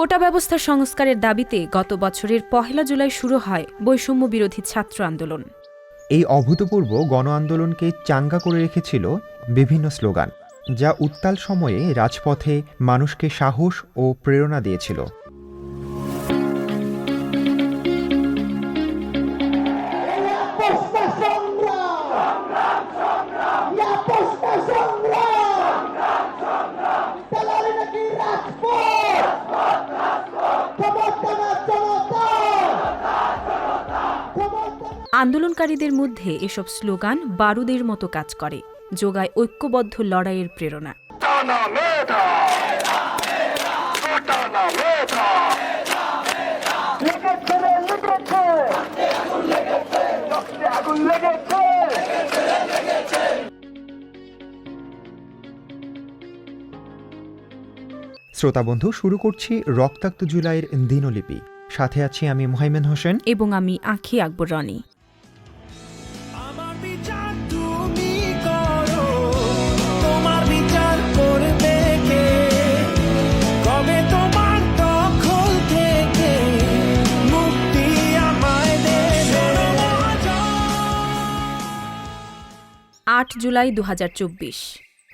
কোটা ব্যবস্থা সংস্কারের দাবিতে গত বছরের পহেলা জুলাই শুরু হয় বৈষম্য বিরোধী ছাত্র আন্দোলন। এই অভূতপূর্ব গণ আন্দোলনকে চাঙ্গা করে রেখেছিল বিভিন্ন স্লোগান, যা উত্তাল সময়ে রাজপথে মানুষকে সাহস ও প্রেরণা দিয়েছিল। আন্দোলনকারীদের মধ্যে এসব স্লোগান বারুদের মতো কাজ করে যোগায় ঐক্যবদ্ধ লড়াইয়ের প্রেরণা। শ্রোতা বন্ধু শুরু করছি রক্তাক্ত জুলাইয়ের দিনলিপি। সাথে আছি আমি মোহাইমেন হোসেন। এবং আমি আখি আকবর রনি। আট জুলাই দু হাজার চব্বিশ।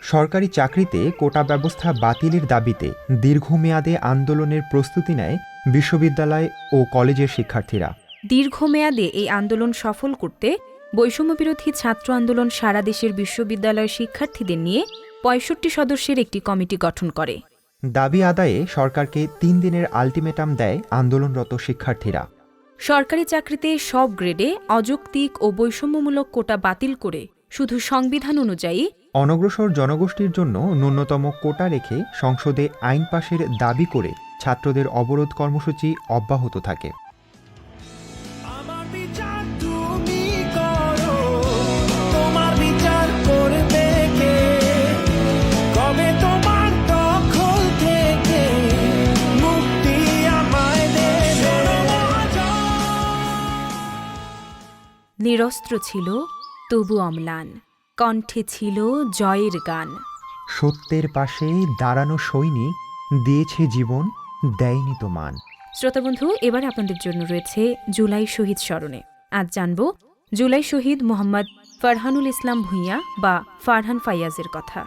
সরকারি চাকরিতে কোটা ব্যবস্থা বাতিলের দাবিতে দীর্ঘমেয়াদে আন্দোলনের প্রস্তুতি নেয় বিশ্ববিদ্যালয় ও কলেজের শিক্ষার্থীরা। দীর্ঘমেয়াদে এই আন্দোলন সফল করতে বৈষম্যবিরোধী ছাত্র আন্দোলন সারা দেশের বিশ্ববিদ্যালয় শিক্ষার্থীদের নিয়ে পঁয়ষট্টি সদস্যের একটি কমিটি গঠন করে। দাবি আদায়ে সরকারকে তিন দিনের আলটিমেটাম দেয় আন্দোলনরত শিক্ষার্থীরা। সরকারি চাকরিতে সব গ্রেডে অযৌক্তিক ও বৈষম্যমূলক কোটা বাতিল করে শুধু সংবিধান অনুযায়ী? অনগ্রসর জনগোষ্ঠীর জন্য ন্যূনতম কোটা রেখে সংসদে আইন পাশের দাবি করে ছাত্রদের অবরোধ কর্মসূচি অব্যাহত থাকে। নিরস্ত্র ছিল তবু অম্লান কণ্ঠে ছিল জয়ের গান। সত্যের পাশে দাঁড়ানো সৈনিক দিয়েছে জীবন দেয়নি তো মান। শ্রোতা বন্ধু এবার আপনাদের জন্য রয়েছে জুলাই শহীদ স্মরণে। আজ জানব জুলাই শহীদ মোহাম্মদ ফারহানুল ইসলাম ভূঁইয়া বা ফারহান ফাইয়াজের কথা।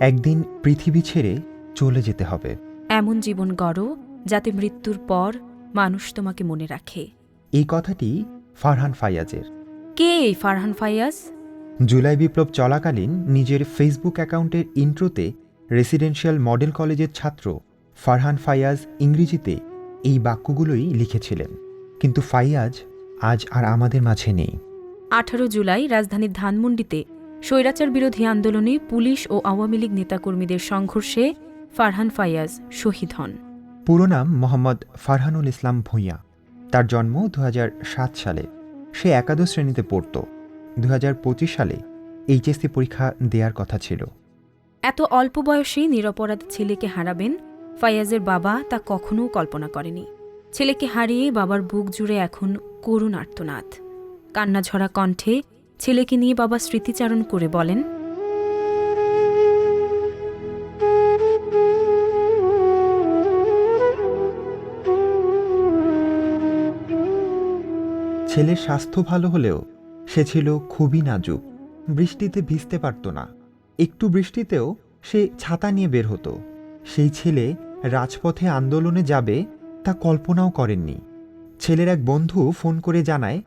একদিন পৃথিবী ছেড়ে চলে যেতে হবে। এমন জীবন গড় যাতে মৃত্যুর পর মানুষ তোমাকে মনে রাখে। এই কথাটি ফারহান ফায়াজের কে এই ফারহান ফাইয়াজ? জুলাই বিপ্লব চলাকালীন নিজের ফেসবুক অ্যাকাউন্টের ইন্ট্রোতে রেসিডেন্সিয়াল মডেল কলেজের ছাত্র ফারহান ফায়াজ ইংরেজিতে এই বাক্যগুলোই লিখেছিলেন। কিন্তু ফাইয়াজ আজ আর আমাদের মাঝে নেই। আঠারো জুলাই রাজধানীর ধানমন্ডিতে স্বৈরাচার বিরোধী আন্দোলনে পুলিশ ও আওয়ামী লীগ নেতাকর্মীদের সংঘর্ষে ফারহান ফাইয়াজ শহীদ হন। পুরো নাম মোহাম্মদ ফারহানুল ইসলাম ভূঁইয়া। তার জন্ম দু হাজার সাত সালে। সে একাদশ শ্রেণীতে পড়ত। দু সালে এইচএসসি পরীক্ষা দেওয়ার কথা ছিল। এত অল্প বয়সে নিরপরাধ ছেলেকে হারাবেন ফাইয়াজের বাবা তা কখনও কল্পনা করেনি। ছেলেকে হারিয়ে বাবার বুক জুড়ে এখন করুণ আর্তনাদ কান্না ঝরা কণ্ঠে ছেলেকে নিয়ে বাবা স্মৃতিচারণ করে বলেন, ছেলের স্বাস্থ্য ভালো হলেও সে ছিল খুবই নাজুক। বৃষ্টিতে ভিজতে পারত না। একটু বৃষ্টিতেও সে ছাতা নিয়ে বের হতো। সেই ছেলে রাজপথে আন্দোলনে যাবে তা কল্পনাও করেননি। ছেলের এক বন্ধু ফোন করে জানায়,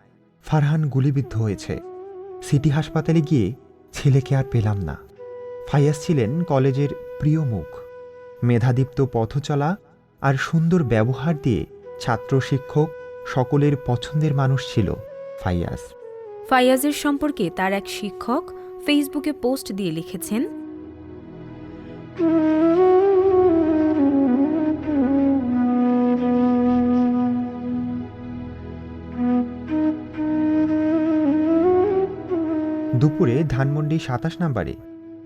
ফারহান গুলিবিদ্ধ হয়েছে। সিটি হাসপাতালে গিয়ে ছেলেকে আর পেলাম না। ফাইয়াস ছিলেন কলেজের প্রিয় মুখ। মেধাদীপ্ত পথচলা আর সুন্দর ব্যবহার দিয়ে ছাত্র শিক্ষক সকলের পছন্দের মানুষ ছিল ফাইয়াস ফাইয়াজের সম্পর্কে তার এক শিক্ষক ফেসবুকে পোস্ট দিয়ে লিখেছেন দুপুরে ধানমন্ডি সাতাশ নাম্বারে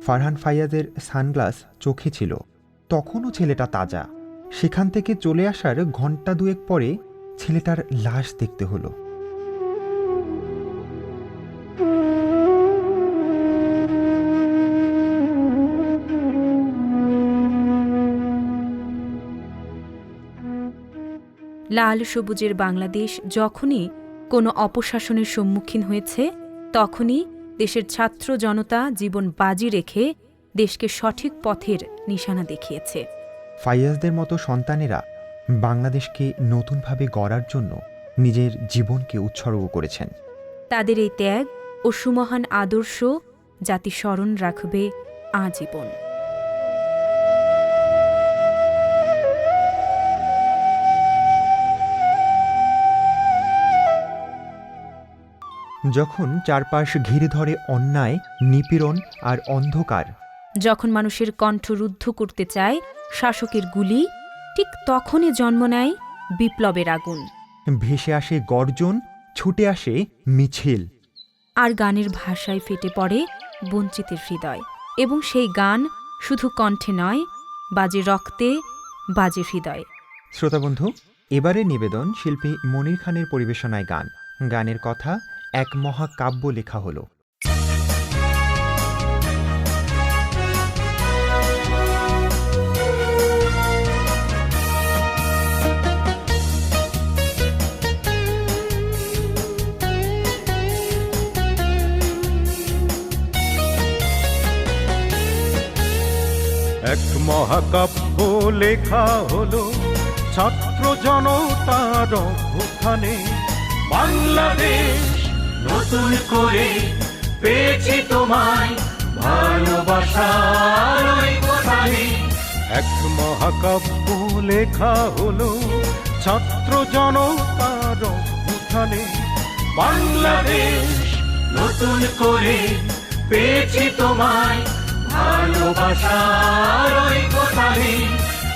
ফারহান ফাইয়াজের সানগ্লাস চোখে ছিল। তখনও ছেলেটা তাজা। সেখান থেকে চলে আসার ঘণ্টা দুয়েক পরে ছেলেটার লাশ দেখতে হলো। লাল সবুজের বাংলাদেশ যখনই কোনো অপশাসনের সম্মুখীন হয়েছে, তখনই দেশের ছাত্র জনতা জীবন বাজি রেখে দেশকে সঠিক পথের নিশানা দেখিয়েছে। ফাইয়াজদের মতো সন্তানেরা বাংলাদেশকে নতুনভাবে গড়ার জন্য নিজের জীবনকে উৎসর্গ করেছেন। তাদের এই ত্যাগ ও সুমহান আদর্শ জাতি স্মরণ রাখবে আজীবন। যখন চারপাশ ঘিরে ধরে অন্যায় নিপীড়ন আর অন্ধকার। যখন মানুষের কণ্ঠ রুদ্ধ করতে চায় শাসকের গুলি ঠিক তখনই জন্ম নেয় বিপ্লবের আগুন। ভেসে আসে গর্জন ছুটে আসে মিছিল। আর গানের ভাষায় ফেটে পড়ে বঞ্চিতের হৃদয়। এবং সেই গান শুধু কণ্ঠে নয় বাজে রক্তে বাজে হৃদয়ে। শ্রোতাবন্ধু এবারে নিবেদন শিল্পী মনির খানের পরিবেশনায় গান। গানের কথা এক মহাকাব্য লেখা হলো। এক মহাকাব্য লেখা হলো ছাত্র জনতার অভ্যুত্থানে। বাংলাদেশ নতুন করে পেয়েছি তোমায় ভালোবাসার ওই এক মহাকাব্য লেখা হলো ছাত্র জনতার অভ্যুত্থানে। বাংলাদেশ নতুন করে পেয়েছি তোমায় ভালোবাসার ওই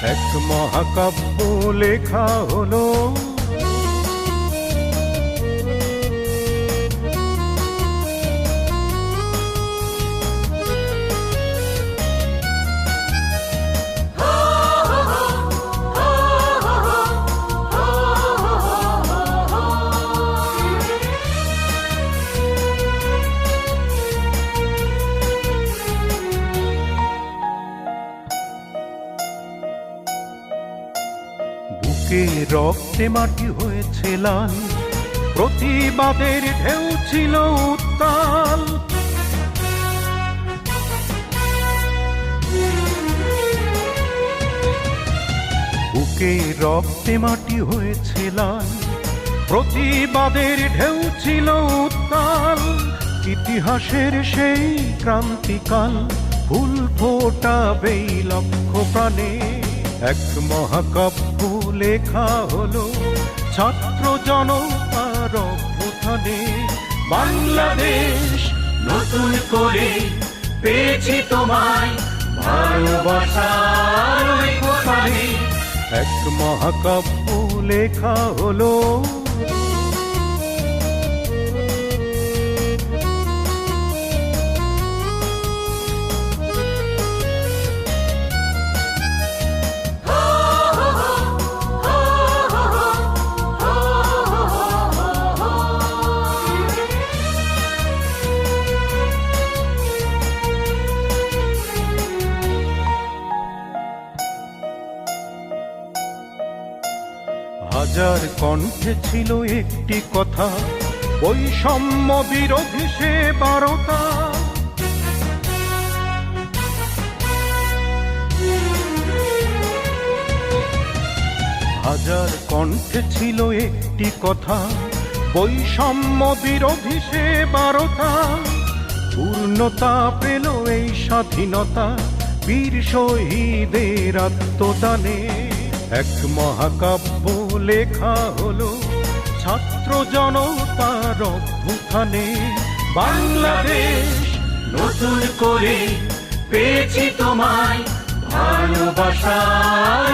এক মহাকাব্য লেখা হলো রক্তে মাটি হয়েছে লাল প্রতিবাদের ঢেউ ছিল উত্তাল। বুকে রক্তে মাটি হয়েছে লাল প্রতিবাদের ঢেউ ছিল উত্তাল। ইতিহাসের সেই ক্রান্তিকাল, ফুল ফোটাবে লক্ষ প্রাণে। এক মহাকাব্য লেখা হলো ছাত্র জনতার বাংলাদেশ নতুন করে পেয়েছি তোমায় ভালোবাসার এক মহাকাব্য লেখা হলো হাজার কণ্ঠে ছিল একটি কথা, বৈষম্য বিরোধী সে বারতা হাজার কণ্ঠে ছিল একটি কথা, বৈষম্য বিরোধী সে বারতা পূর্ণতা পেল এই স্বাধীনতা, বীর শহীদের আত্মদানে। এক মহাকাব্য লেখা হলো ছাত্র জনতার অভ্যুত্থানে। বাংলাদেশ নতুন করে পেয়েছি তোমায় ভালোবাসার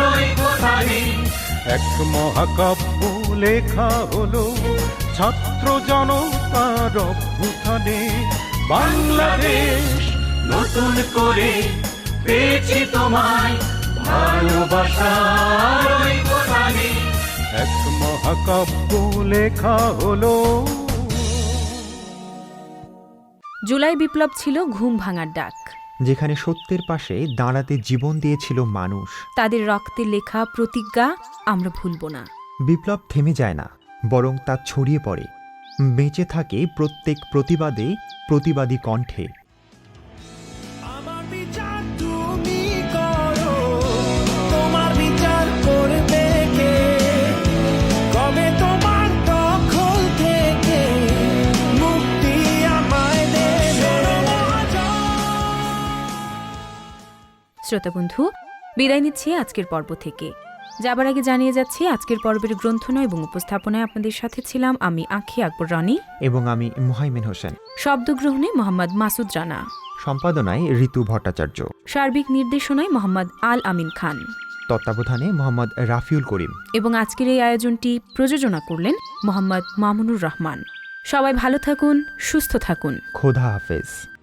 এক মহাকাব্য লেখা হলো ছাত্র জনতার অভ্যুত্থানে। বাংলাদেশ নতুন করে পেয়েছি তোমায় ভালোবাসার এক মহাকাব্য লেখা হলো। জুলাই বিপ্লব ছিল ঘুম ভাঙার ডাক। যেখানে সত্যের পাশে দাঁড়াতে জীবন দিয়েছিল মানুষ। তাদের রক্তে লেখা প্রতিজ্ঞা আমরা ভুলব না। বিপ্লব থেমে যায় না বরং তা ছড়িয়ে পড়ে। বেঁচে থাকে প্রত্যেক প্রতিবাদে প্রতিবাদী কণ্ঠে। শ্রোতা বন্ধু বিদায় নিচ্ছি আজকের পর্ব থেকে। যাবার আগে জানিয়ে যাচ্ছি আজকের পর্বের গ্রন্থনা এবং উপস্থাপনায় আপনাদের সাথে ছিলাম আমি আখি আকবর রনি এবং আমি মুহাইমিন হোসেন। শব্দগ্রহণে মোহাম্মদ মাসুদ রানা। সম্পাদনায় ঋতু ভট্টাচার্য। সার্বিক নির্দেশনায় মোহাম্মদ আল আমিন খান। তত্ত্বাবধানে মোহাম্মদ রাফিউল করিম। এবং আজকের এই আয়োজনটি প্রযোজনা করলেন মোহাম্মদ মামুনুর রহমান। সবাই ভালো থাকুন সুস্থ থাকুন। খোদা হাফেজ।